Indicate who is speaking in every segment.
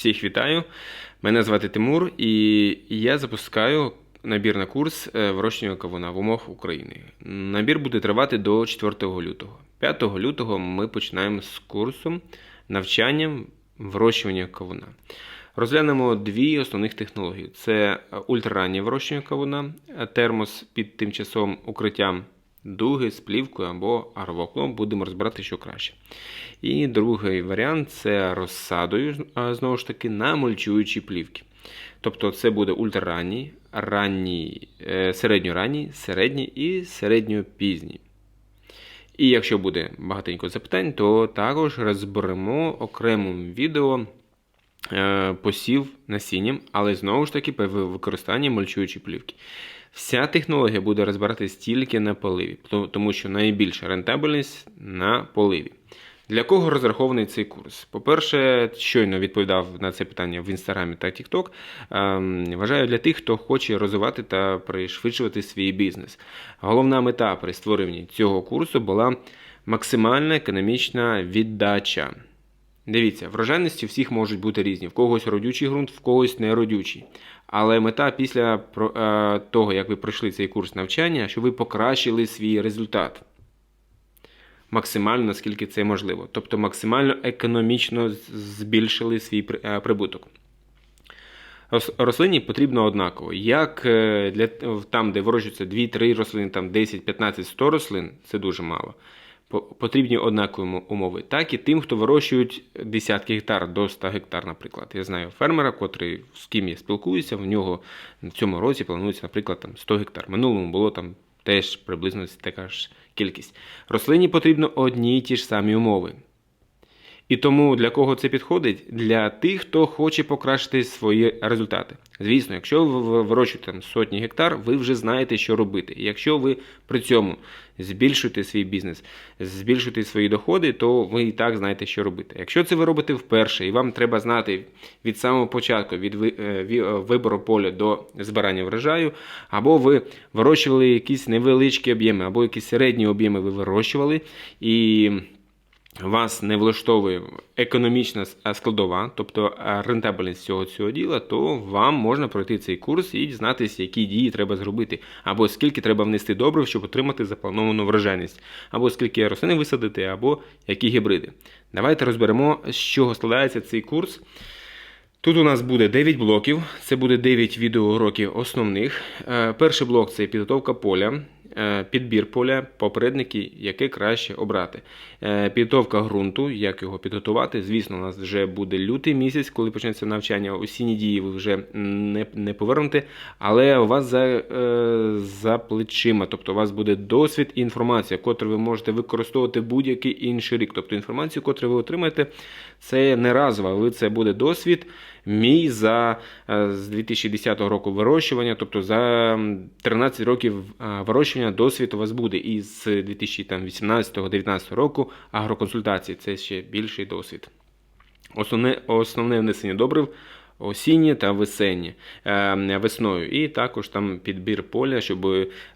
Speaker 1: Всіх вітаю. Мене звати Тимур, і я запускаю набір на курс е, вирощування кавуна в умовах України. Набір буде тривати до 4 лютого. 5 лютого ми починаємо з курсу навчання вирощування кавуна. Розглянемо дві основних технології: це ультрараннє вирощування кавуна, термос під тимчасовим укриттям дуги з плівкою або агроволокном. Будемо розбирати, що краще. І другий варіант це розсадою, знову ж таки, на мульчуючі плівки. Тобто це буде ультраранній, ранній, е, середньоранній, середній і середньопізній. І якщо буде багатенько запитань, то також розберемо окремим відео е, посів насінням, але знову ж таки при використанні мульчуючої плівки. Вся технологія буде розбиратись тільки на поливі, тому що найбільша рентабельність на поливі. Для кого розрахований цей курс? По-перше, щойно відповідав на це питання в інстаграмі та TikTok. Ем, вважаю для тих, хто хоче розвивати та пришвидшувати свій бізнес. Головна мета при створенні цього курсу була максимальна економічна віддача. Дивіться, врожайності всіх можуть бути різні. В когось родючий ґрунт, в когось неродючий. Але мета після е, того, як ви пройшли цей курс навчання, щоб ви покращили свій результат. Максимально, наскільки це можливо. Тобто максимально економічно збільшили свій е, прибуток. Рослині потрібно однаково. Як е, для, там, де вирощуються 2-3 рослини, там 10, 15, 100 рослин, це дуже мало потрібні однакові умови, так і тим, хто вирощують десятки гектар до 100 гектар, наприклад. Я знаю фермера, котрий з ким я спілкуюся, в нього в цьому році планується, наприклад, там 100 гектар. Минулому було там теж приблизно така ж кількість. Рослині потрібно одні й ті ж самі умови. І тому для кого це підходить? Для тих, хто хоче покращити свої результати. Звісно, якщо ви вирощуєте сотні гектар, ви вже знаєте, що робити. якщо ви при цьому збільшуєте свій бізнес, збільшуєте свої доходи, то ви і так знаєте, що робити. Якщо це ви робите вперше, і вам треба знати від самого початку, від е, е, вибору поля до збирання врожаю, або ви вирощували якісь невеличкі об'єми, або якісь середні об'єми ви вирощували. і вас не влаштовує економічна складова, тобто рентабельність цього цього діла, то вам можна пройти цей курс і дізнатися, які дії треба зробити, або скільки треба внести добрив, щоб отримати заплановану врожайність, або скільки рослини висадити, або які гібриди. Давайте розберемо, з чого складається цей курс. Тут у нас буде 9 блоків, це буде 9 відеоуроків основних. Е, перший блок це підготовка поля. Е, підбір поля, попередники, яке краще обрати. Е, підготовка ґрунту, як його підготувати. Звісно, у нас вже буде лютий місяць, коли почнеться навчання. Осінні дії ви вже не не повернете, але у вас за е, за плечима, тобто у вас буде досвід і інформація, котру ви можете використовувати будь-який інший рік. Тобто інформацію, яку ви отримаєте, це не разова, ви це буде досвід. Мій за з 2010 року вирощування, тобто за 13 років вирощування досвід у вас буде із 2018-2019 року агроконсультації. Це ще більший досвід. Основне основне внесення добрив осіннє та весеннє, е, весною. І також там підбір поля, щоб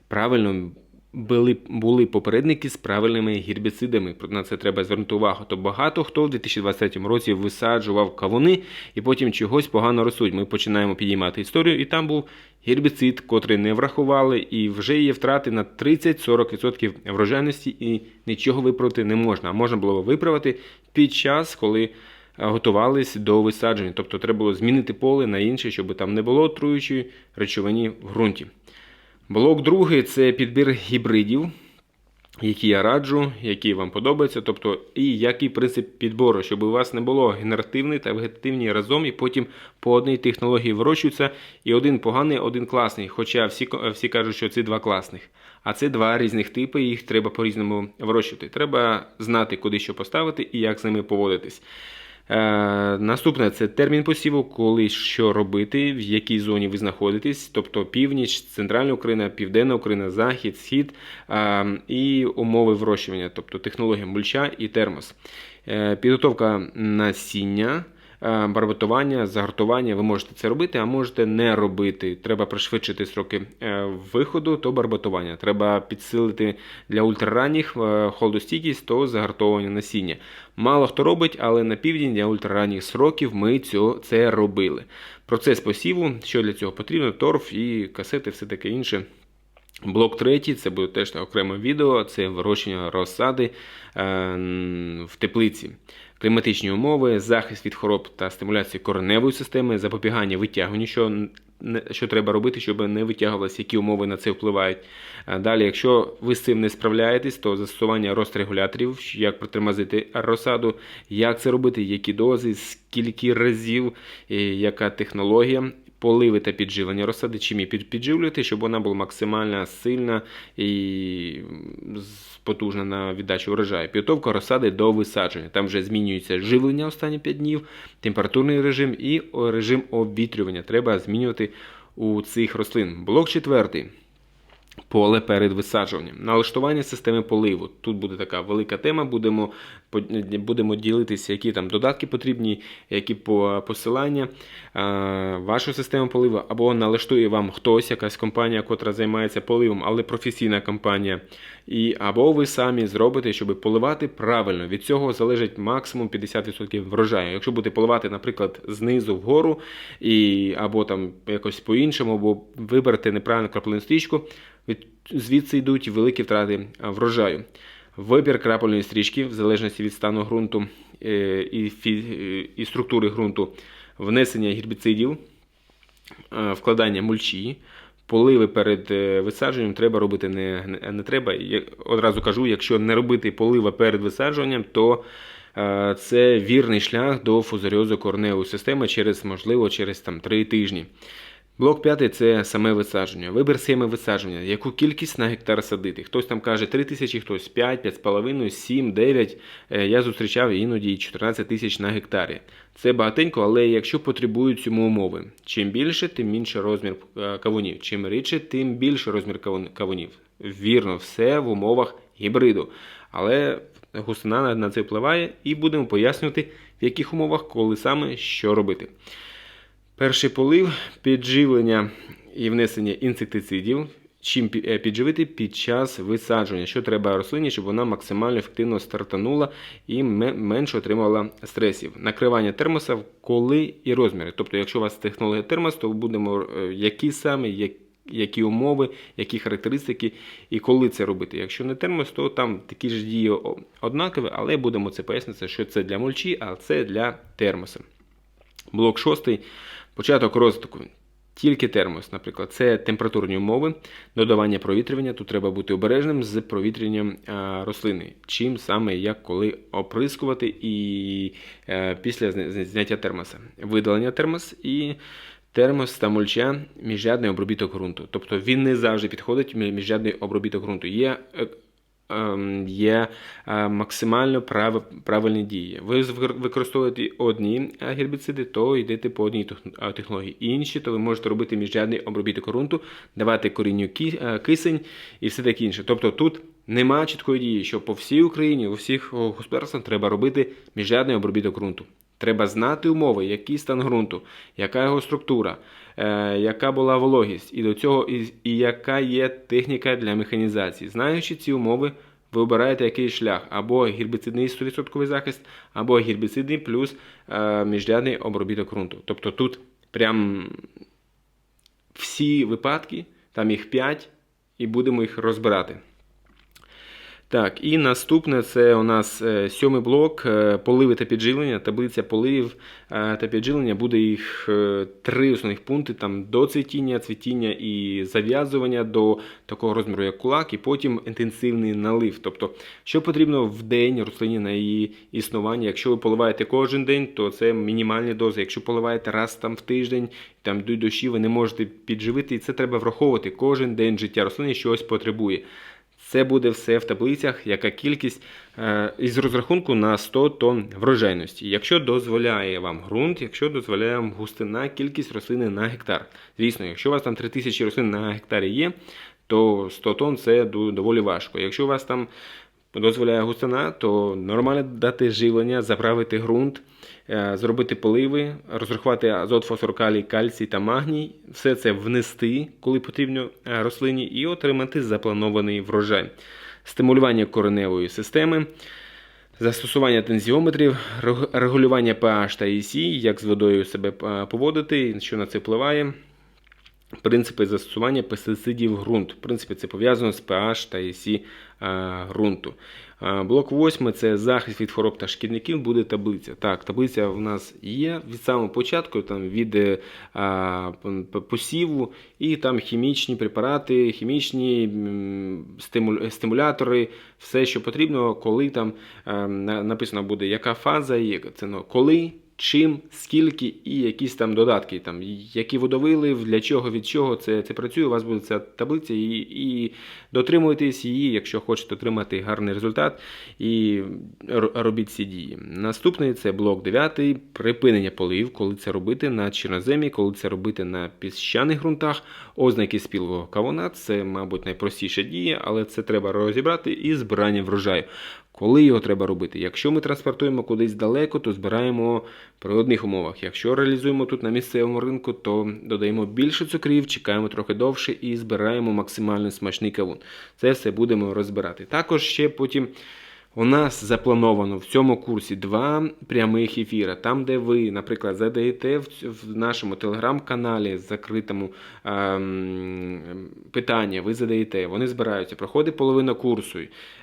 Speaker 1: правильно були були попередники з правильними гербіцидами. На це треба звернути увагу. То багато хто в 2023 році висаджував кавуни і потім чогось погано ростуть. Ми починаємо підіймати історію, і там був гербіцид, котрий не врахували, і вже є втрати на 30-40% врожайності, і нічого виправити не можна. А можна було виправити під час, коли. Готувались до висадження, тобто треба було змінити поле на інше, щоб там не було отруючої речовині в ґрунті. Блок другий це підбір гібридів, які я раджу, які вам подобаються. Тобто, і який принцип підбору, щоб у вас не було генеративний та вегетативні разом, і потім по одній технології вирощуються, і один поганий, один класний. Хоча всі всі кажуть, що це два класних. А це два різних типи, їх треба по-різному вирощувати. Треба знати, куди що поставити і як з ними поводитись. Е, наступне це термін посіву, коли що робити, в якій зоні ви знаходитесь, тобто північ, центральна Україна, Південна Україна, Захід, Схід е, і умови вирощування, тобто технологія мульча і термос. Е, підготовка насіння. Е, барботування, загартування. Ви можете це робити, а можете не робити. Треба пришвидшити сроки е, виходу, то барботування. Треба підсилити для ультраранніх е, холодостійкість, то загартовування насіння. Мало хто робить, але на південь для ультраранніх сроків ми це робили. Процес посіву, що для цього потрібно, торф і касети, все таке інше. Блок третій, це буде теж окреме відео, це вирощення розсади в теплиці. Кліматичні умови, захист від хвороб та стимуляцію кореневої системи, запобігання витягуванню, що, що треба робити, щоб не витягувалися, які умови на це впливають. Далі, якщо ви з цим не справляєтесь, то застосування розрегуляторів, як притормозити розсаду, як це робити, які дози, скільки разів, яка технологія поливи та підживлення розсади, чим підживлювати, щоб вона була максимально сильна і потужна на віддачу врожаю. Підготовка розсади до висадження. Там вже змінюється живлення останні 5 днів, температурний режим і режим обвітрювання. Треба змінювати у цих рослин. Блок четвертий. Поле перед висаджуванням. Налаштування системи поливу. Тут буде така велика тема. Будемо, будемо ділитися, які там додатки потрібні, які по- посилання. Вашу систему поливу або налаштує вам хтось, якась компанія, котра займається поливом, але професійна компанія. І, або ви самі зробите, щоб поливати правильно. Від цього залежить максимум 50% врожаю. Якщо будете поливати, наприклад, знизу вгору, і, або там якось по-іншому, або виберете неправильну краплину стрічку, від, звідси йдуть великі втрати врожаю. Вибір крапельної стрічки, в залежності від стану ґрунту е, і, е, і структури ґрунту, внесення гербіцидів, е, вкладання мульчі, поливи перед висадженням треба робити не, не, треба. Я одразу кажу, якщо не робити полива перед висаджуванням, то це вірний шлях до фузаріозу кореневої системи через, можливо, через там, 3 тижні. Блок п'ятий це саме висадження. Вибір схеми висадження. Яку кількість на гектар садити? Хтось там каже 3 тисячі, хтось 5, 5,5, 7, 9. Е, Я зустрічав іноді 14 тисяч на гектарі. Це багатенько, але якщо потребують цьому умови. Чим більше, тим менше розмір е, кавунів. Чим рідше, тим більше розмір кавунів. Вірно, все в умовах гібриду. Але густина на- на це впливає і будемо пояснювати, в яких умовах, коли саме що робити. Перший полив підживлення і внесення інсектицидів. Чим е, підживити під час висадження, що треба рослині, щоб вона максимально ефективно стартанула і менше отримала стресів. Накривання термоса коли і розміри. Тобто, якщо у вас технологія термос, то будемо е, які саме, які умови, які характеристики і коли це робити. Якщо не термос, то там такі ж дії однакові, але будемо це пояснити, що це для мульчі, а це для термоса. Блок шостий. Початок розвитку. Тільки термос, наприклад, це температурні умови, додавання провітрювання. Тут треба бути обережним з провітрюванням рослини. Чим саме як коли оприскувати і е, після зня- зня- зняття термоса. Видалення термос і термос та мульча міжрядний обробіток ґрунту. Тобто він не завжди підходить мі- міжрядний обробіток ґрунту. Є е, є е, максимально прав, правильні дії. Ви використовуєте одні е, гербіциди, то йдете по одній е, технології. Інші, то ви можете робити міжрядний обробіток ґрунту, давати корінню кисень і все таке інше. Тобто тут немає чіткої дії, що по всій Україні, у всіх господарствах треба робити міжрядний обробіток ґрунту. Треба знати умови, який стан ґрунту, яка його структура, е, яка була вологість, і до цього і, і яка є техніка для механізації. Знаючи ці умови, ви обираєте який шлях або гербіцидний 100% захист, або гербіцидний плюс е, міжрядний обробіток ґрунту. Тобто тут прям всі випадки, там їх 5, і будемо їх розбирати. Так, і наступне це у нас е, сьомий блок е, поливи та підживлення. Таблиця поливів е, та підживлення буде їх три основних пункти: там до цвітіння, цвітіння і зав'язування до такого розміру, як кулак, і потім інтенсивний налив. Тобто, що потрібно в день рослині на її існування. Якщо ви поливаєте кожен день, то це мінімальні дози. Якщо поливаєте раз там в тиждень, там йдуть дощі, ви не можете підживити, і це треба враховувати. Кожен день життя рослини щось потребує. Це буде все в таблицях, яка кількість е, із розрахунку на 100 тонн врожайності. Якщо дозволяє вам ґрунт, якщо дозволяє вам густина, кількість рослини на гектар. Звісно, якщо у вас там 3000 рослин на гектарі є, то 100 тонн це доволі важко. Якщо у вас там дозволяє густина, то нормально дати живлення, заправити ґрунт, зробити поливи, розрахувати азот, фосфор, калій, кальцій та магній, все це внести, коли потрібно е, рослині, і отримати запланований врожай. Стимулювання кореневої системи. Застосування тензіометрів, регулювання pH та EC, як з водою себе е, поводити, що на це впливає. Принципи застосування пестицидів в ґрунт. В принципі, це пов'язано з pH та EC е, ґрунту. Е, Блок 8 це захист від хвороб та шкідників, буде таблиця. Так, таблиця в нас є від самого початку, там, від е, а, посіву, і там хімічні препарати, хімічні стимулятори, все, що потрібно, коли там е, на- написано буде, яка фаза це ну, коли. Чим, скільки і якісь там додатки, там, які водовилив, для чого, від чого це, це працює. У вас буде ця таблиця, і, і дотримуйтесь її, якщо хочете отримати гарний результат, і робіть ці дії. Наступний це блок 9, припинення полив, коли це робити на чорноземі, коли це робити на піщаних ґрунтах, ознаки спілого кавуна. Це, мабуть, найпростіша дія, але це треба розібрати і збирання врожаю. Коли його треба робити? Якщо ми транспортуємо кудись далеко, то збираємо при одних умовах. Якщо реалізуємо тут на місцевому ринку, то додаємо більше цукрів, чекаємо трохи довше і збираємо максимально смачний кавун. Це все будемо розбирати. Також ще потім. У нас заплановано в цьому курсі два прямих ефіри. Там, де ви, наприклад, задаєте в, нашому телеграм-каналі закритому ем, питання, ви задаєте, вони збираються, проходить половина курсу.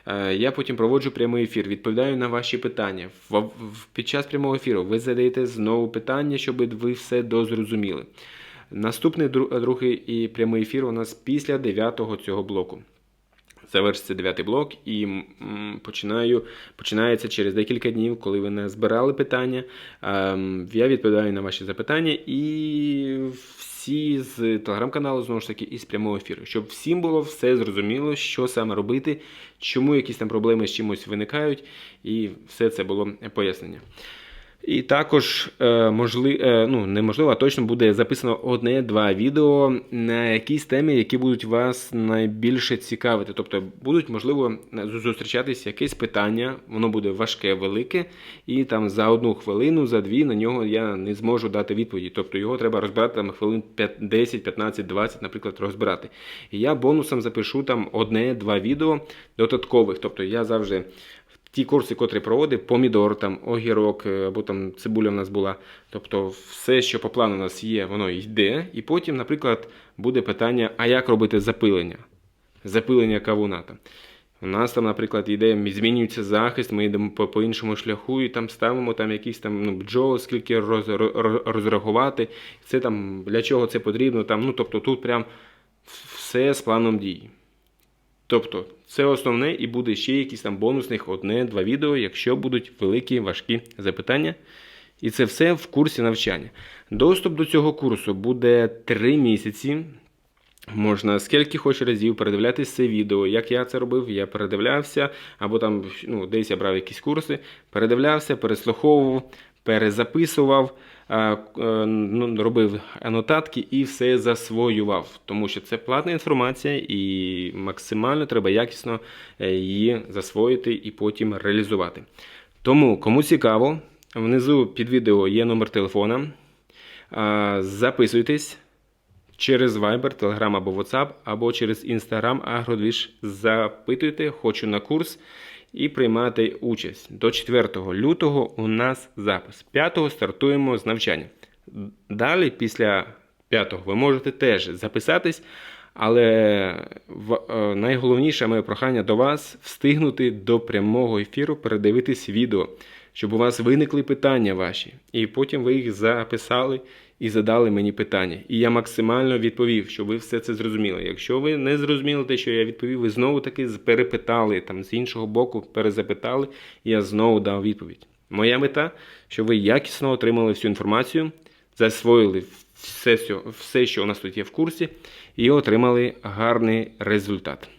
Speaker 1: Е, я потім проводжу прямий ефір, відповідаю на ваші питання. В, в, під час прямого ефіру ви задаєте знову питання, щоб ви все дозрозуміли. Наступний дру- другий і прямий ефір у нас після 9-го цього блоку. Завершиться дев'ятий блок і починаю, починається через декілька днів, коли ви не збирали питання. Ем, я відповідаю на ваші запитання і всі з телеграм-каналу, знову ж таки, і з прямого ефіру, щоб всім було все зрозуміло, що саме робити, чому якісь там проблеми з чимось виникають, і все це було пояснення. І також е, можли, е, ну, неможливо, а точно буде записано одне-два відео на якісь темі, які будуть вас найбільше цікавити. Тобто будуть, можливо, зустрічатись якесь питання, воно буде важке, велике, і там за одну хвилину, за дві на нього я не зможу дати відповіді. Тобто його треба розбирати там хвилин 5, 10, 15, 20, наприклад, розбирати. І я бонусом запишу там одне-два відео додаткових. Тобто я завжди ті курси, котрі проводив, помідор, там, огірок е, або там цибуля в нас була. Тобто все, що по плану у нас є, воно йде. І потім, наприклад, буде питання, а як робити запилення? Запилення кавуна. Там. У нас там, наприклад, йде, змінюється захист, ми йдемо по, іншому шляху і там ставимо там якісь там ну, бджоли, скільки роз, роз, розрахувати. Це там для чого це потрібно. Там, ну, тобто тут прям все з планом дій. Тобто, це основне і буде ще якісь там бонусних одне-два відео, якщо будуть великі важкі запитання. І це все в курсі навчання. Доступ до цього курсу буде 3 місяці. Можна скільки хоч разів передивлятися це відео. Як я це робив, я передивлявся, або там ну, десь я брав якісь курси, передивлявся, переслуховував, перезаписував, робив анотатки і все засвоював. Тому що це платна інформація і максимально треба якісно е, її засвоїти і потім реалізувати. Тому, кому цікаво, внизу під відео є номер телефона. Записуйтесь через Viber, Telegram або WhatsApp, або через Instagram Агродвіж. Запитуйте, хочу на курс і приймати участь. До 4 лютого у нас запис. 5 стартуємо з навчання. Далі, після 5 ви можете теж записатись, але е, найголовніше моє прохання до вас встигнути до прямого ефіру передивитись відео, щоб у вас виникли питання ваші, і потім ви їх записали і задали мені питання. І я максимально відповів, щоб ви все це зрозуміли. Якщо ви не зрозуміли те, що я відповів, ви знову таки перепитали там з іншого боку, перезапитали, і я знову дав відповідь. Моя мета, щоб ви якісно отримали всю інформацію, засвоїли все, все, що у нас тут є в курсі, і отримали гарний результат.